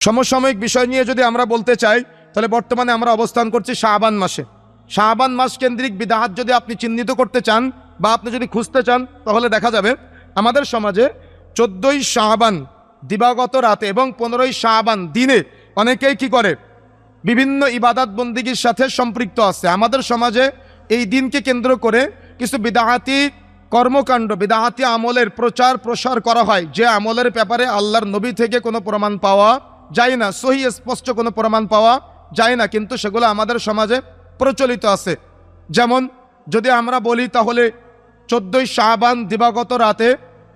সমসাময়িক বিষয় নিয়ে যদি আমরা বলতে চাই, তাহলে বর্তমানে আমরা অবস্থান করছি শাহবান মাসে। শাহবান মাস কেন্দ্রিক বিদাহাত যদি আপনি চিহ্নিত করতে চান বা আপনি যদি খুঁজতে চান, তাহলে দেখা যাবে আমাদের সমাজে চোদ্দোই শাহবান দিবাগত রাতে এবং পনেরোই শাহবান দিনে অনেকেই কি করে? বিভিন্ন ইবাদত বন্দিগির সাথে সম্পৃক্ত আছে। আমাদের সমাজে এই দিনকে কেন্দ্র করে কিছু বিদাহাতি কর্মকাণ্ড, বিদাহাতি আমলের প্রচার প্রসার করা হয়। যে আমলের ব্যাপারে আল্লাহর নবী থেকে কোনো প্রমাণ পাওয়া যায় না, সহি, স্পষ্ট কোনো প্রমাণ পাওয়া যায় না, কিন্তু সেগুলো আমাদের সমাজে প্রচলিত আছে। যেমন, যদি আমরা বলি তাহলে চোদ্দোই শাহবান দিবাগত রাতে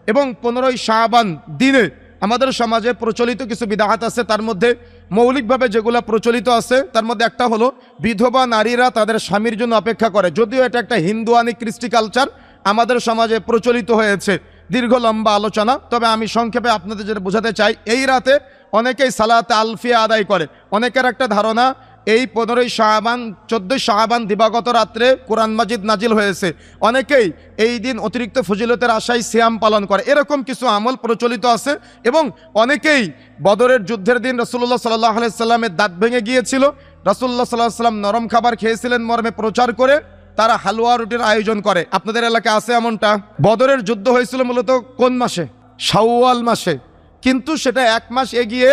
এবং পনেরোই শাহবান দিনে আমাদের সমাজে প্রচলিত কিছু বিদাহাত আছে। তার মধ্যে মৌলিকভাবে যেগুলো প্রচলিত আছে, তার মধ্যে একটা হলো বিধবা নারীরা তাদের স্বামীর জন্য অপেক্ষা করে। যদিও এটা একটা হিন্দুয়ানি কৃষ্টি কালচার, আমাদের সমাজে প্রচলিত হয়েছে। দীর্ঘ লম্বা আলোচনা, তবে আমি সংক্ষেপে আপনাদের যেটা বোঝাতে চাই, এই রাতে অনেকেই সালাতে আলফিয়া আদায় করে। অনেকের একটা ধারণা, এই পনেরোই শাহবান চোদ্দোই শাহবান দিবাগত রাত্রে কোরআন মাজিদ নাজিল হয়েছে। অনেকেই এই দিন অতিরিক্ত ফজিলতের আশায় সিয়াম পালন করে। এরকম কিছু আমল প্রচলিত আছে এবং অনেকেই বদরের যুদ্ধের দিন রসুল্লাহ সাল্লাহ সাল্লামের দাঁত ভেঙে গিয়েছিল। রসুল্লাহ সাল্লাহ সাল্লাম নরম খাবার খেয়েছিলেন মর্মে প্রচার করে তারা হালুয়া রুটির আয়োজন করে। আপনাদের এলাকায় আছে এমনটা? বদরের যুদ্ধ হয়েছিল মূলত কোন মাসে? শাওয়াল মাসে। কিন্তু সেটা এক মাস এগিয়ে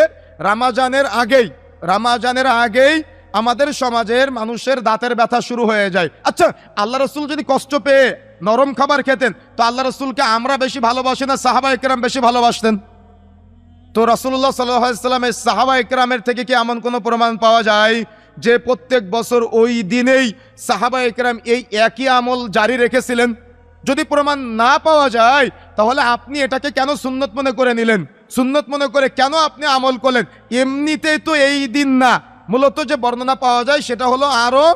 রামাজানের আগেই রামাজানের আগেই আমাদের সমাজের মানুষের দাঁতের ব্যথা শুরু হয়ে যায়। আচ্ছা আল্লাহ রসুল যদি কষ্ট পেয়ে নরম খাবার খেতেন, তো আল্লাহ রসুলকে আমরা বেশি ভালোবাসি না সাহাবা একরাম বেশি ভালোবাসতেন? তো রাসুল্লাহ সাল্লামের সাহাবা একরামের থেকে কি এমন কোনো প্রমাণ পাওয়া যায় যে প্রত্যেক বছর ওই দিনেই সাহাবা একরাম এই একই আমল জারি রেখেছিলেন? যদি প্রমাণ না পাওয়া যায়, তাহলে আপনি এটাকে কেন সুন্নত মনে করে নিলেন? সুন্নত মনে করে কেন আপনি আমল করলেন? এমনিতেই তো এই দিন না। মূলত যে বর্ণনা পাওয়া যায় সেটা হলো আরও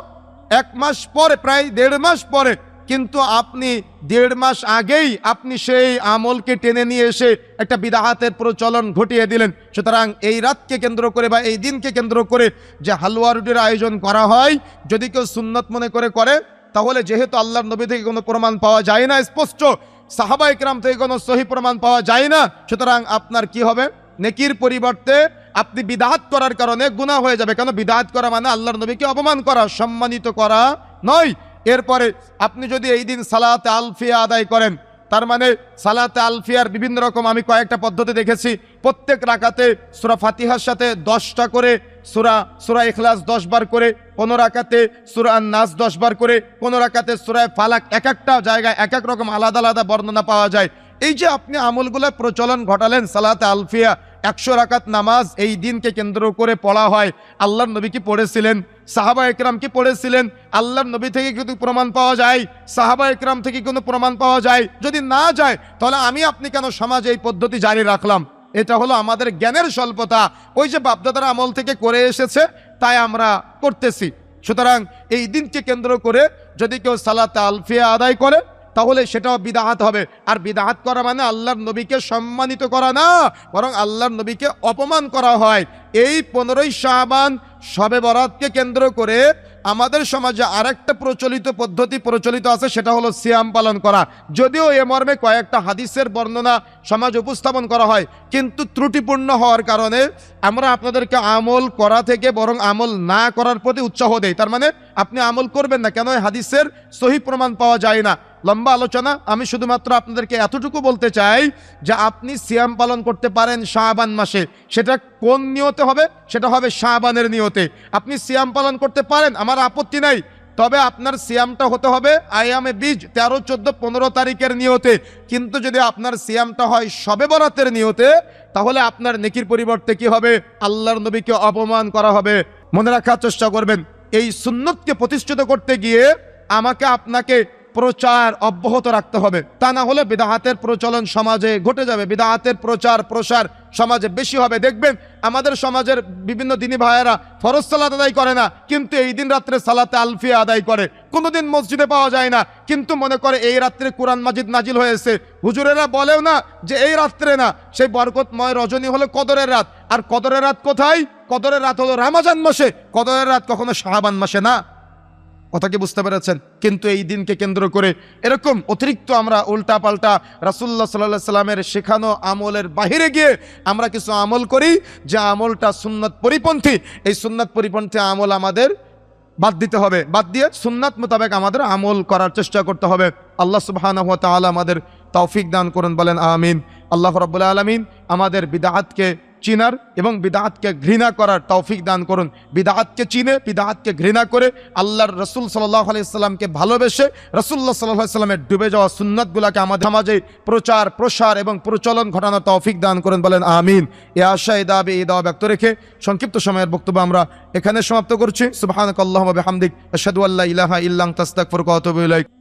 এক মাস পরে, প্রায় দেড় মাস পরে। কিন্তু আপনি দেড় মাস আগেই আপনি সেই আমলকে টেনে নিয়ে এসে একটা বিদাহাতের প্রচলন ঘটিয়ে দিলেন। সুতরাং এই রাতকে কেন্দ্র করে বা এই দিনকে কেন্দ্র করে যে হালুয়া রুটির আয়োজন করা হয়, যদি কেউ সুন্নত মনে করে করে, তাহলে যেহেতু আল্লাহর নবী থেকে কোনো প্রমাণ পাওয়া যায় না স্পষ্ট সাহাবা ইকরাম থেকে কোনো সহি প্রমাণ পাওয়া যায় না। সুতরাং আপনার কি হবে? নেকির পরিবর্তে আপনি বিদাহাত করার কারণে গুনাহ হয়ে যাবে। কেন? বিদাহাত করা মানে আল্লাহর নবীকে অপমান করা, সম্মানিত করা নয়। এরপরে আপনি যদি এই দিন সালাতে আলফিয়া আদায় করেন, তার মানে সালাতে আলফিয়ার বিভিন্ন রকম আমি কয়েকটা পদ্ধতি দেখেছি। প্রত্যেক রাকাতে সুরা ফাতিহার সাথে দশটা করে সুরা সুরা এখলাস দশ বার করে কোনো রাকাতে সুরা নাস দশ বার করে কোনো রাকাতে সুরায় ফালাক এক একটা জায়গায় এক এক রকম আলাদা আলাদা বর্ণনা পাওয়া যায়। এই যে আপনি আমলগুলো প্রচলন ঘটালেন, সালাতে আলফিয়া একশো রাকাত নামাজ এই দিনকে কেন্দ্র করে পড়া হয়, আল্লাহর নবী কি পড়েছিলেন? সাহাবা একরাম কি পড়েছিলেন? আল্লাহর নবী থেকে কিন্তু প্রমাণ পাওয়া যায়? সাহাবা একরাম থেকে কোনো প্রমাণ পাওয়া যায়? যদি না যায়, তাহলে আমি আপনি কেন সমাজে এই পদ্ধতি জারি রাখলাম? এটা হলো আমাদের জ্ঞানের স্বল্পতা। ওই যে বাপদাদার আমল থেকে করে এসেছে, তাই আমরা করতেছি। সুতরাং এই দিনকে কেন্দ্র করে যদি কেউ সালাতে আলফিয়া আদায় করে, তাহলে সেটাও বিদাহাত হবে। আর বিদাহাত করা মানে আল্লাহর নবীকে সম্মানিত করা না, বরং আল্লাহর নবীকে অপমান করা হয়। এই পনেরোই শাহবান শবে বরাতকে কেন্দ্র করে আমাদের সমাজে আরেকটা প্রচলিত পদ্ধতি প্রচলিত আছে, সেটা হলো সিয়াম পালন করা। যদিও এ মর্মে কয়েকটা হাদিসের বর্ণনা সমাজ উপস্থাপন করা হয়, কিন্তু ত্রুটিপূর্ণ হওয়ার কারণে আমরা আপনাদেরকে আমল করা থেকে বরং আমল না করার প্রতি উৎসাহ দেই। তার মানে আপনি আমল করবেন না কেন হাদিসের সহি প্রমাণ পাওয়া যায় না। লম্বা আলোচনা, আমি শুধুমাত্র আপনাদেরকে এতটুকু বলতে চাই যে আপনি সিয়াম পালন করতে পারেন শাহবান মাসে। সেটা কোন নিয়তে হবে, সেটা হবে শাহবানের নিয়তে। আপনি সিয়াম পালন করতে পারেন, আমার আপত্তি নাই। তবে আপনার সিয়ামটা হতে হবে আয়ামে বীজ তেরো, চোদ্দ, পনেরো তারিখের নিয়তে। কিন্তু যদি আপনার সিয়ামটা হয় সবে বরাতের নিয়তে, তাহলে আপনার নেকির পরিবর্তে কি হবে? আল্লাহর নবীকে অপমান করা হবে। মনে রাখার চেষ্টা করবেন, এই সুন্নতকে প্রতিষ্ঠিত করতে গিয়ে আমাকে আপনাকে প্রচার অব্যাহত রাখতে হবে। তা না হলে বিদাহাতের প্রচলন সমাজে ঘটে যাবে। বিদাহাতের প্রচার, প্রসার সমাজে বেশি হবে। দেখবেন, আমাদের সমাজের বিভিন্ন দিনী ভাইয়েরা ফরজ সালাত আদায় করে না, কিন্তু এই দিন রাত্রে সালাতে আলফিয়া আদায় করে। কোনোদিন মসজিদে পাওয়া যায় না, কিন্তু মনে করে এই রাত্রে কোরআন মাজিদ নাজিল হয়েছে। হুজুরেরা বলেও না যে এই রাত্রে না, সেই বরকতময় রজনী হলো কদরের রাত। আর কদরের রাত কোথায়? কদরের রাত হলো রামাজান মাসে। কদরের রাত কখনো শাহবান মাসে না। কথা কি বুঝতে পেরেছেন। কিন্তু এই দিনকে কেন্দ্র করে এরকম অতিরিক্ত আমরা উল্টা পাল্টা রাসুল্লাহ সাল্লাহ সাল্লামের শেখানো আমলের বাহিরে গিয়ে আমরা কিছু আমল করি, যে আমলটা সুন্নত পরিপন্থী। এই সুন্নত পরিপন্থী আমল আমাদের বাদ দিতে হবে। বাদ দিয়ে সুন্নাত মোতাবেক আমাদের আমল করার চেষ্টা করতে হবে। আল্লাহ সুবহানাহু তাআলা আমাদের তৌফিক দান করুন, বলেন আমিন। আল্লাহ রাব্বুল আলামিন আমাদের বিদআতকে চিনার এবং বিদআতকে ঘৃণা করার তৌফিক দান করুন। বিদআতকে চিনে বিদআতকে ঘৃণা করে আল্লাহর রসুল সাল্লাল্লাহু আলাইহি সাল্লামকে ভালোবেসে রসুল্লাহ আলাইহি সাল্লামের ডুবে যাওয়া সুন্নাতগুলোকে আমাদের সমাজে প্রচার, প্রসার এবং প্রচলন ঘটানোর তৌফিক দান করুন বলেন, আমিন। এ আশা, এ দাবি, এ দাওয়া ব্যক্ত রেখে সংক্ষিপ্ত সময়ের বক্তব্য আমরা এখানে সমাপ্ত করছি। সুবহানাকাল্লাহুম্মা বিহামদিক। আশহাদু আল্লা ইলাহা ইল্লা আতুবু ইলাইক।